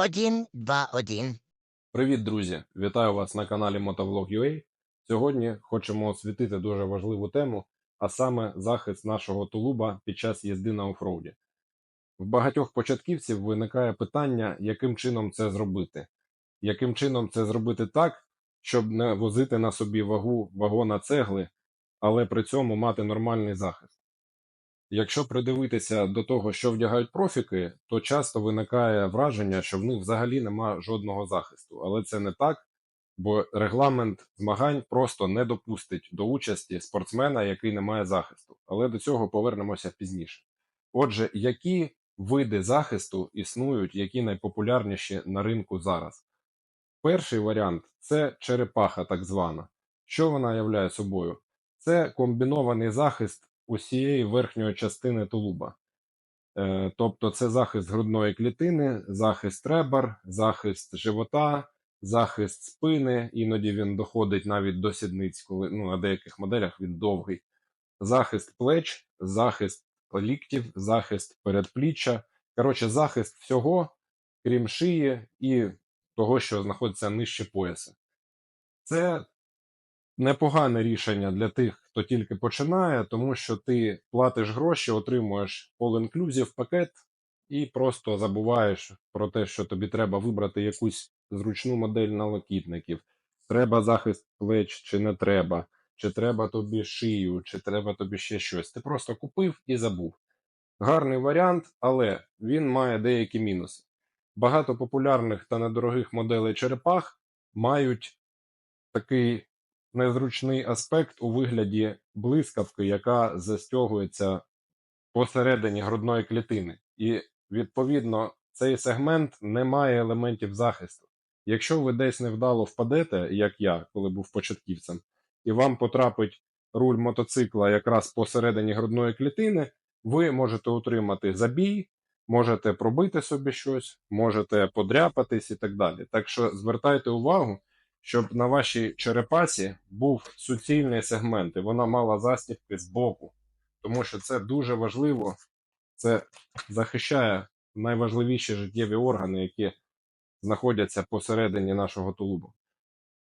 Один, два, один. Привіт, друзі! Вітаю вас на каналі Motovlog.ua. Сьогодні хочемо освітити дуже важливу тему, а саме захист нашого тулуба під час їзди на офроуді. В багатьох початківців виникає питання, яким чином це зробити. Яким чином це зробити так, щоб не возити на собі вагу вагона цегли, але при цьому мати нормальний захист. Якщо придивитися до того, що вдягають профіки, то часто виникає враження, що в них взагалі нема жодного захисту. Але це не так, бо регламент змагань просто не допустить до участі спортсмена, який не має захисту. Але до цього повернемося пізніше. Отже, які види захисту існують, які найпопулярніші на ринку зараз? Перший варіант це черепаха, так звана. Що вона являє собою? Це комбінований захист усієї верхньої частини тулуба. Е, Тобто це захист грудної клітини, захист ребер, захист живота, захист спини, іноді він доходить навіть до сідниць, коли ну, на деяких моделях він довгий. Захист плеч, захист ліктів, захист передпліччя. Коротше, захист всього, крім шиї і того, що знаходиться нижче пояса. Це непогане рішення для тих, хто тільки починає, тому що ти платиш гроші, отримуєш all-inclusive пакет і просто забуваєш про те, що тобі треба вибрати якусь зручну модель налокітників. Треба захист плеч чи не треба, чи треба тобі шию, чи треба тобі ще щось. Ти просто купив і забув. Гарний варіант, але він має деякі мінуси. Багато популярних та недорогих моделей черепах мають такий незручний аспект у вигляді блискавки, яка застягується посередині грудної клітини. І, відповідно, цей сегмент не має елементів захисту. Якщо ви десь невдало впадете, як я, коли був початківцем, і вам потрапить руль мотоцикла якраз посередині грудної клітини, ви можете отримати забій, можете пробити собі щось, можете подряпатись і так далі. Так що звертайте увагу, щоб на вашій черепасі був суцільний сегмент, і вона мала застібки з боку. Тому що це дуже важливо, це захищає найважливіші життєві органи, які знаходяться посередині нашого тулубу.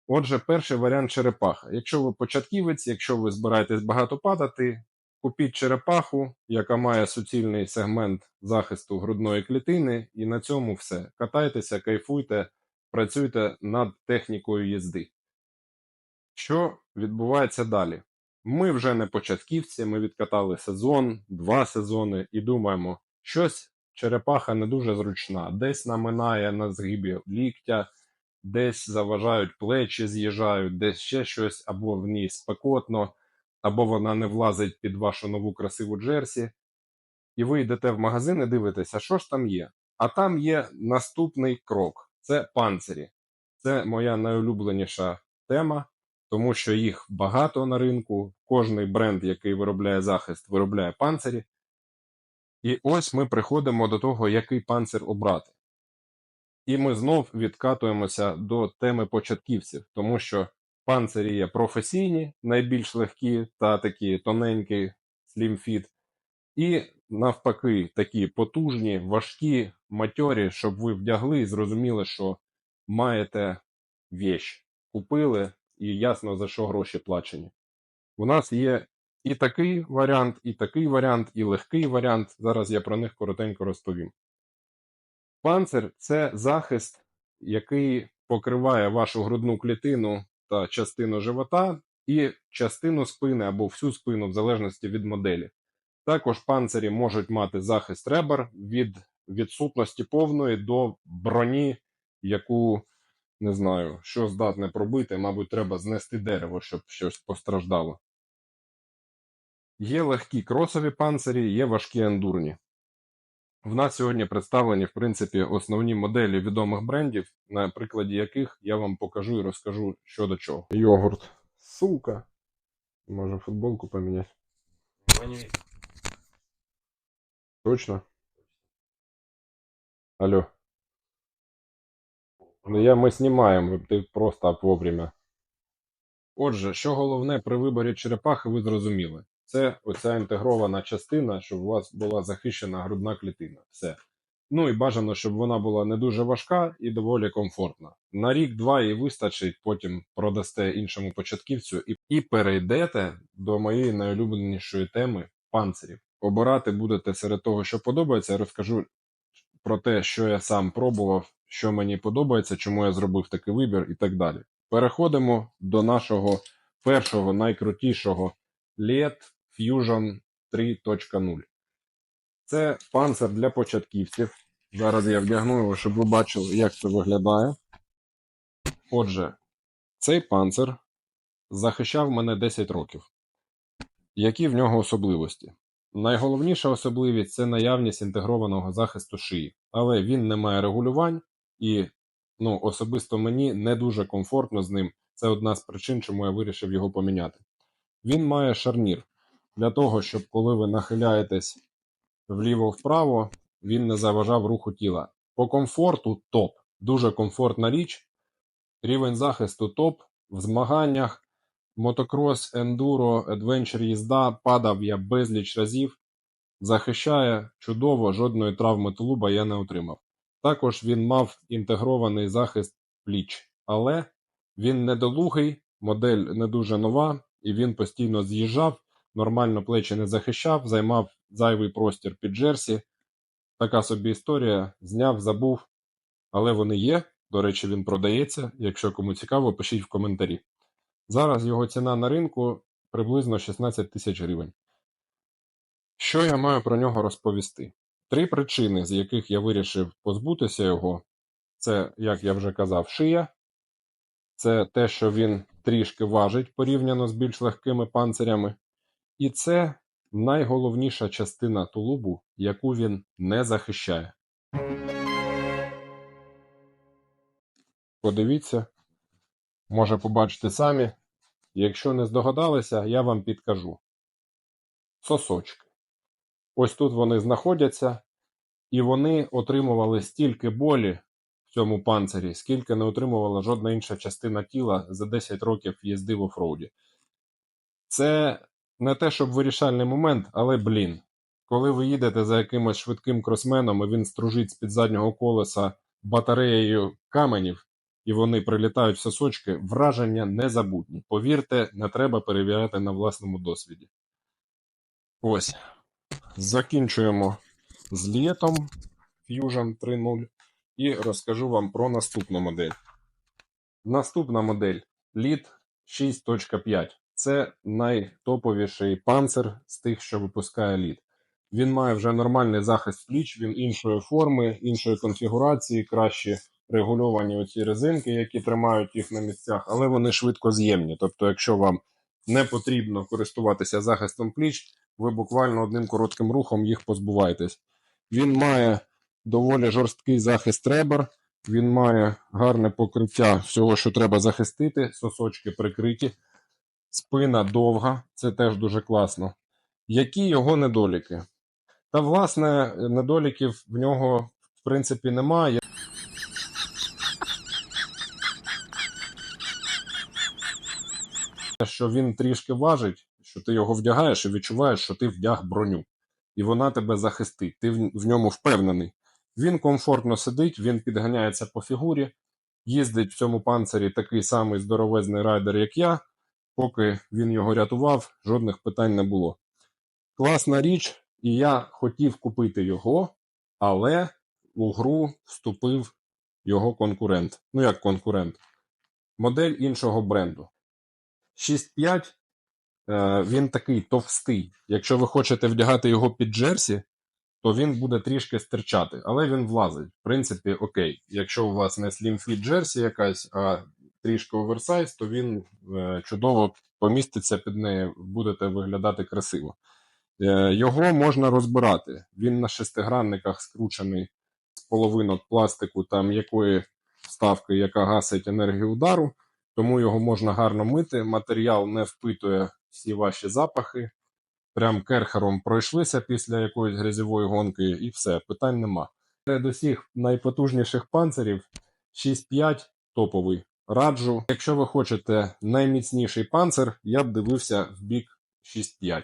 Отже, перший варіант черепаха. Якщо ви початківець, якщо ви збираєтесь багато падати, купіть черепаху, яка має суцільний сегмент захисту грудної клітини, і на цьому все. Катайтеся, кайфуйте, працюйте над технікою їзди. Що відбувається далі? Ми вже не початківці, ми відкатали сезон, два сезони і думаємо, щось черепаха не дуже зручна, десь наминає на згибі ліктя, десь заважають плечі, з'їжджають, десь ще щось, або в ній спекотно, або вона не влазить під вашу нову красиву джерсі. І ви йдете в магазин і дивитеся, що ж там є. А там є наступний крок це панцирі. Це моя найулюбленіша тема, тому що їх багато на ринку. Кожний бренд, який виробляє захист, виробляє панцирі. І ось ми приходимо до того, який панцир обрати. І ми знов відкатуємося до теми початківців, тому що панцирі є професійні, найбільш легкі та такі тоненькі fit, і навпаки, такі потужні, важкі, матьорі, щоб ви вдягли і зрозуміли, що маєте вещь. Купили і ясно за що гроші плачені. У нас є і такий варіант, і такий варіант, і легкий варіант. Зараз я про них коротенько розповім. Панцир це захист, який покриває вашу грудну клітину та частину живота, і частину спини або всю спину, в залежності від моделі. Також панцирі можуть мати захист ребер від відсутності повної до броні, яку не знаю, що здатне пробити, мабуть, треба знести дерево, щоб щось постраждало. Є легкі кросові панцирі, є важкі ендурні. В нас сьогодні представлені, в принципі, основні моделі відомих брендів, на прикладі яких я вам покажу і розкажу, що до чого. Йогурт. Сука. Може футболку поміняти. Точно? Алло. Ну я ми знімаємо, ти просто вовремя. Отже, що головне при виборі черепахи, ви зрозуміли. Це оця інтегрована частина, щоб у вас була захищена грудна клітина. Все. Ну і бажано, щоб вона була не дуже важка і доволі комфортна. На рік-два їй вистачить, потім продасте іншому початківцю і перейдете до моєї найулюбленішої теми панцирів. Обирати будете серед того, що подобається. Я розкажу про те, що я сам пробував, що мені подобається, чому я зробив такий вибір і так далі. Переходимо до нашого першого найкрутішого LED Fusion 3.0. Це панцир для початківців. Зараз я вдягну його, щоб ви бачили, як це виглядає. Отже, цей панцир захищав мене 10 років. Які в нього особливості? Найголовніша особливість це наявність інтегрованого захисту шиї, але він не має регулювань, і ну, особисто мені не дуже комфортно з ним. Це одна з причин, чому я вирішив його поміняти. Він має шарнір для того, щоб коли ви нахиляєтесь вліво-вправо, він не заважав руху тіла. По комфорту топ. Дуже комфортна річ. Рівень захисту топ. В змаганнях мотокрос, ендуро, адвенчер їзда падав я безліч разів. Захищає чудово, жодної травми тулуба я не отримав. Також він мав інтегрований захист пліч, але він недолугий, модель не дуже нова, і він постійно з'їжджав, нормально плечі не захищав, займав зайвий простір під джерсі. Така собі історія. Зняв, забув, але вони є. До речі, він продається. Якщо кому цікаво, пишіть в коментарі. Зараз його ціна на ринку приблизно 16 тисяч гривень. Що я маю про нього розповісти? Три причини, з яких я вирішив позбутися його, це, як я вже казав, шия, це те, що він трішки важить порівняно з більш легкими панцирями, і це найголовніша частина тулубу, яку він не захищає. Подивіться, може побачите самі. Якщо не здогадалися, я вам підкажу. Сосочки. Ось тут вони знаходяться, і вони отримували стільки болі в цьому панцирі, скільки не отримувала жодна інша частина тіла за 10 років їзди в офроуді. Це не те, щоб вирішальний момент, але блін. Коли ви їдете за якимось швидким кросменом, і він стружить з-під заднього колеса батареєю каменів, і вони прилітають в сосочки, враження незабутні. Повірте, не треба перевіряти на власному досвіді. Ось. Закінчуємо з літом Fusion 3.0 і розкажу вам про наступну модель. Наступна модель Lead 6.5. Це найтоповіший панцир з тих, що випускає Lead. Він має вже нормальний захист пліч, він іншої форми, іншої конфігурації, кращі регульовані оці резинки, які тримають їх на місцях, але вони швидко з'ємні. Тобто, якщо вам не потрібно користуватися захистом пліч, ви буквально одним коротким рухом їх позбуваєтесь. Він має доволі жорсткий захист ребер, він має гарне покриття всього, що треба захистити, сосочки прикриті, спина довга, це теж дуже класно. Які його недоліки? Та, власне, недоліків в нього, в принципі, немає. Що він трішки важить, що ти його вдягаєш і відчуваєш, що ти вдяг броню, і вона тебе захистить. Ти в ньому впевнений. Він комфортно сидить, він підганяється по фігурі, їздить в цьому панцирі такий самий здоровезний райдер, як я. Поки він його рятував, жодних питань не було. Класна річ, і я хотів купити його, але у гру вступив його конкурент. Ну, як конкурент, модель іншого бренду. 6.5 е, він такий товстий. Якщо ви хочете вдягати його під джерсі, то він буде трішки стирчати, але він влазить. В принципі, окей. Якщо у вас не Slim Fit джерсі якась, а трішки оверсайз, то він е, чудово поміститься під неї, будете виглядати красиво. Е, його можна розбирати. Він на шестигранниках скручений з половинок пластику та м'якої вставки, яка гасить енергію удару тому його можна гарно мити. Матеріал не впитує всі ваші запахи. Прям керхером пройшлися після якоїсь грязьової гонки, і все, питань нема. Серед усіх найпотужніших панцирів 6.5 топовий. Раджу, якщо ви хочете найміцніший панцир, я б дивився в бік 6.5.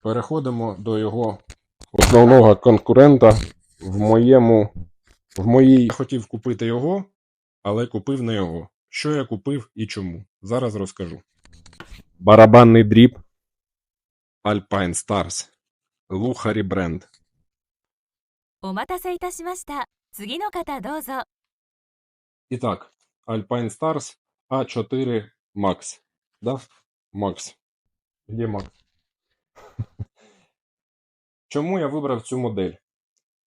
Переходимо до його основного конкурента в моєму. В моїй. Я хотів купити його, але купив не його. Що я купив і чому? Зараз розкажу. Барабанний дріб Alpine Stars. Лухарі бренд. お待たせいたしました。次の方どうぞ。 І так, Alpine Stars A4 Max. Да? Max. Где Max? Чому я вибрав цю модель?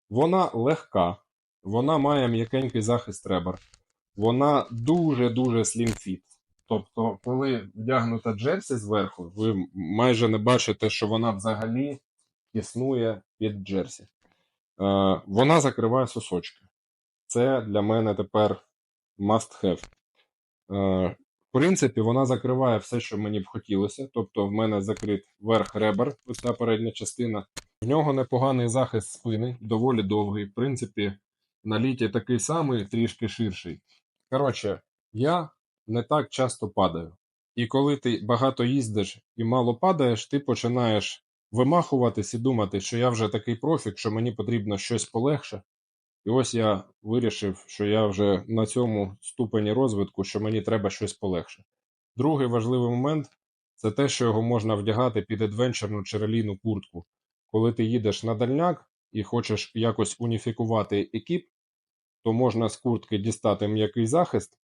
Вона легка, вона має м'якенький захист ребер, вона дуже-дуже fit. Тобто, коли вдягнута джерсі зверху, ви майже не бачите, що вона взагалі існує під джерсі. Е, вона закриває сосочки. Це для мене тепер must have. Е, в принципі, вона закриває все, що мені б хотілося. Тобто, в мене закрит верх ребер, ось ця передня частина. В нього непоганий захист спини, доволі довгий. В принципі, на літі такий самий, трішки ширший. Коротше, я не так часто падаю. І коли ти багато їздиш і мало падаєш, ти починаєш вимахуватись і думати, що я вже такий профік, що мені потрібно щось полегше. І ось я вирішив, що я вже на цьому ступені розвитку, що мені треба щось полегше. Другий важливий момент це те, що його можна вдягати під адвенчерну чи релійну куртку. Коли ти їдеш на дальняк і хочеш якось уніфікувати екіп, то можна з куртки дістати м'який захист,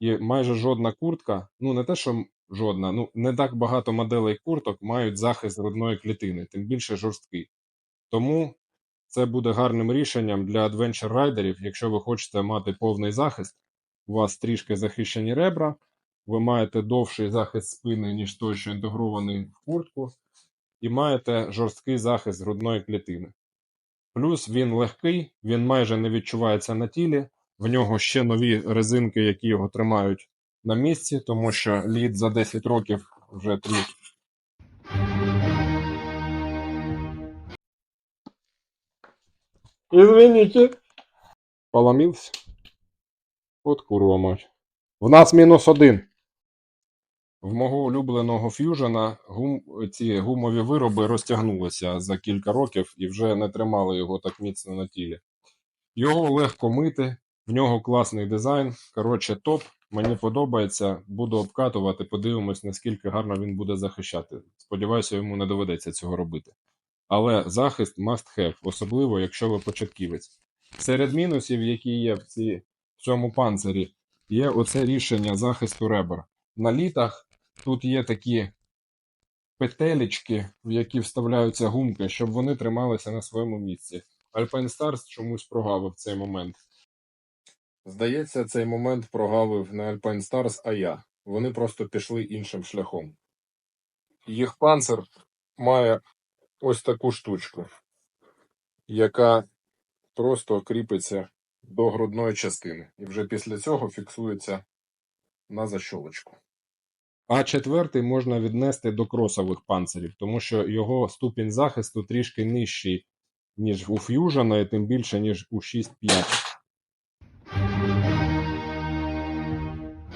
і майже жодна куртка, ну не те, що жодна, ну не так багато моделей курток мають захист грудної клітини, тим більше жорсткий. Тому це буде гарним рішенням для адвенчер райдерів, якщо ви хочете мати повний захист. У вас трішки захищені ребра, ви маєте довший захист спини, ніж той, що інтегрований в куртку, і маєте жорсткий захист грудної клітини. Плюс він легкий, він майже не відчувається на тілі. В нього ще нові резинки, які його тримають на місці, тому що лід за 10 років вже трішки. Извините. Поломився. От курва мать. В нас мінус один. В мого улюбленого ф'южена гум... ці гумові вироби розтягнулися за кілька років і вже не тримали його так міцно на тілі. Його легко мити, в нього класний дизайн. Коротше, топ. Мені подобається. Буду обкатувати, подивимось, наскільки гарно він буде захищати. Сподіваюся, йому не доведеться цього робити. Але захист must have, особливо якщо ви початківець. Серед мінусів, які є в, ці, в цьому панцирі, є оце рішення захисту ребер. На літах тут є такі петелечки, в які вставляються гумки, щоб вони трималися на своєму місці. Alpine Stars чомусь прогавив цей момент. Здається, цей момент прогавив не Alpine Stars, а я. Вони просто пішли іншим шляхом. Їх панцир має ось таку штучку, яка просто кріпиться до грудної частини. І вже після цього фіксується на защолочку. А четвертий можна віднести до кросових панцирів, тому що його ступінь захисту трішки нижчий, ніж у Ф'южена, і тим більше, ніж у 6.5.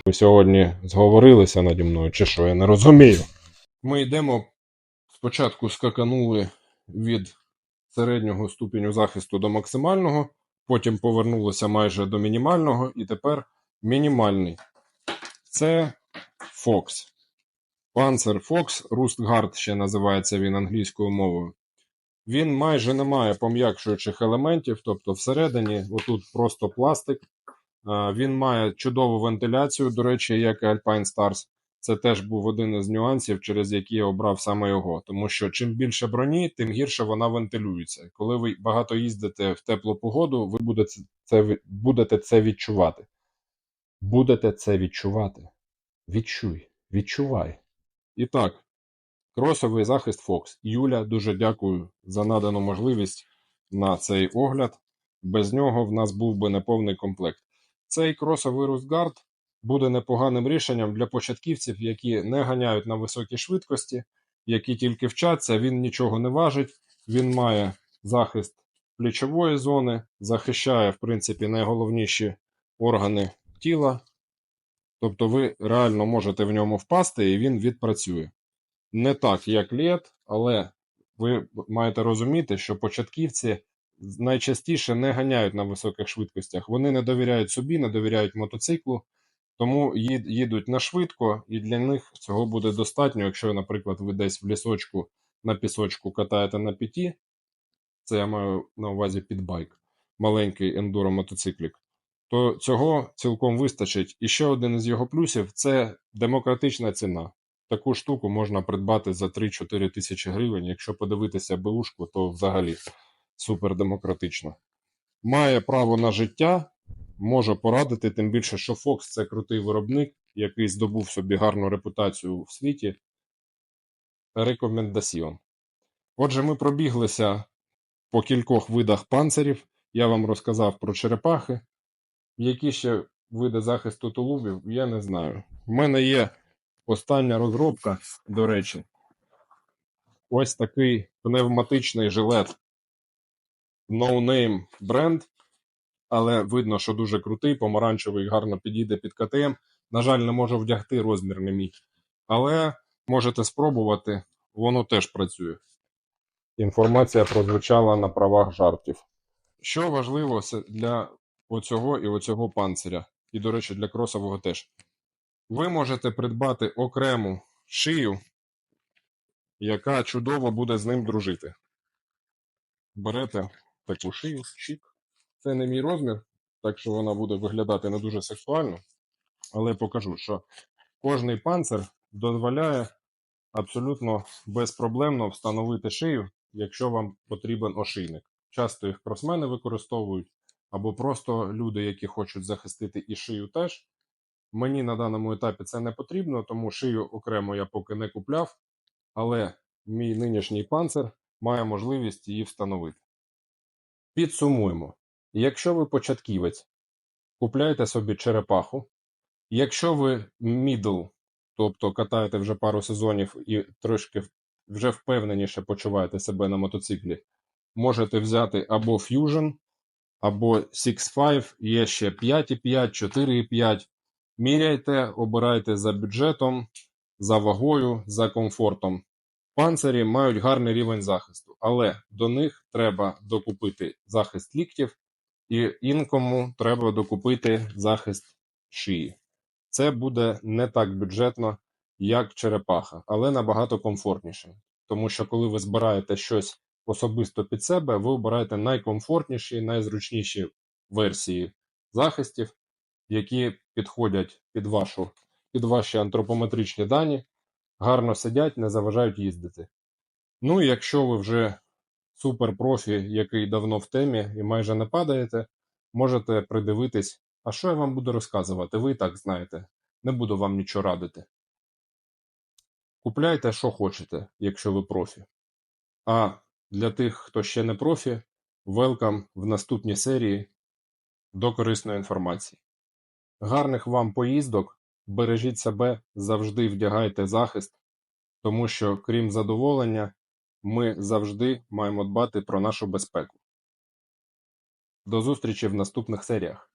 Ви сьогодні зговорилися наді мною, чи що, я не розумію. Ми йдемо спочатку скаканули від середнього ступеню захисту до максимального, потім повернулися майже до мінімального, і тепер мінімальний. Це Fox. Panzer Fox, Rustguard ще називається він англійською мовою. Він майже не має пом'якшуючих елементів, тобто всередині, отут просто пластик. Він має чудову вентиляцію, до речі, як і Alpine Stars. Це теж був один із нюансів, через які я обрав саме його. Тому що чим більше броні, тим гірше вона вентилюється. Коли ви багато їздите в теплу погоду, ви будете це, будете це відчувати. Будете це відчувати. Відчуй, відчувай. І так, кросовий захист Fox. Юля, дуже дякую за надану можливість на цей огляд. Без нього в нас був би неповний комплект. Цей кросовий Rustguard буде непоганим рішенням для початківців, які не ганяють на високій швидкості, які тільки вчаться, він нічого не важить, він має захист плечової зони, захищає, в принципі, найголовніші органи тіла. Тобто ви реально можете в ньому впасти і він відпрацює. Не так, як лід, але ви маєте розуміти, що початківці найчастіше не ганяють на високих швидкостях. Вони не довіряють собі, не довіряють мотоциклу, тому їдуть на швидко, і для них цього буде достатньо, якщо, наприклад, ви десь в лісочку на пісочку катаєте на п'яті, це я маю на увазі підбайк, маленький ендуро мотоциклік, то цього цілком вистачить. І ще один із його плюсів це демократична ціна. Таку штуку можна придбати за 3-4 тисячі гривень. Якщо подивитися БУшку, то взагалі супер демократично. Має право на життя, може порадити, тим більше, що Fox це крутий виробник, який здобув собі гарну репутацію в світі. Рекомендаціон. Отже, ми пробіглися по кількох видах панцирів. Я вам розказав про черепахи. Які ще види захисту тулубів, я не знаю. У мене є остання розробка, до речі. Ось такий пневматичний жилет. No Name бренд, але видно, що дуже крутий, помаранчевий, гарно підійде під КТМ. На жаль, не можу вдягти розмір не мій. Але можете спробувати, воно теж працює. Інформація прозвучала на правах жартів. Що важливо для оцього і оцього панциря, і, до речі, для кросового теж. Ви можете придбати окрему шию, яка чудово буде з ним дружити. Берете таку шию, чік. Це не мій розмір, так що вона буде виглядати не дуже сексуально. Але покажу, що кожний панцир дозволяє абсолютно безпроблемно встановити шию, якщо вам потрібен ошийник. Часто їх кросмени використовують, або просто люди, які хочуть захистити і шию теж. Мені на даному етапі це не потрібно, тому шию окремо я поки не купляв, але мій нинішній панцир має можливість її встановити. Підсумуємо: якщо ви початківець, купляйте собі черепаху. Якщо ви мідл, тобто катаєте вже пару сезонів і трошки вже впевненіше почуваєте себе на мотоциклі, можете взяти або Fusion, або 6.5, є ще 5.5, 4.5. Міряйте, обирайте за бюджетом, за вагою, за комфортом. Панцирі мають гарний рівень захисту, але до них треба докупити захист ліктів, і інкому треба докупити захист шиї. Це буде не так бюджетно, як черепаха, але набагато комфортніше. Тому що коли ви збираєте щось особисто під себе, ви обираєте найкомфортніші, найзручніші версії захистів, які підходять під, вашу, під ваші антропометричні дані, гарно сидять, не заважають їздити. Ну і якщо ви вже суперпрофі, який давно в темі і майже не падаєте, можете придивитись, а що я вам буду розказувати, ви і так знаєте, не буду вам нічого радити. Купляйте, що хочете, якщо ви профі. А для тих, хто ще не профі, велкам в наступній серії до корисної інформації. Гарних вам поїздок, бережіть себе, завжди вдягайте захист, тому що, крім задоволення, ми завжди маємо дбати про нашу безпеку. До зустрічі в наступних серіях.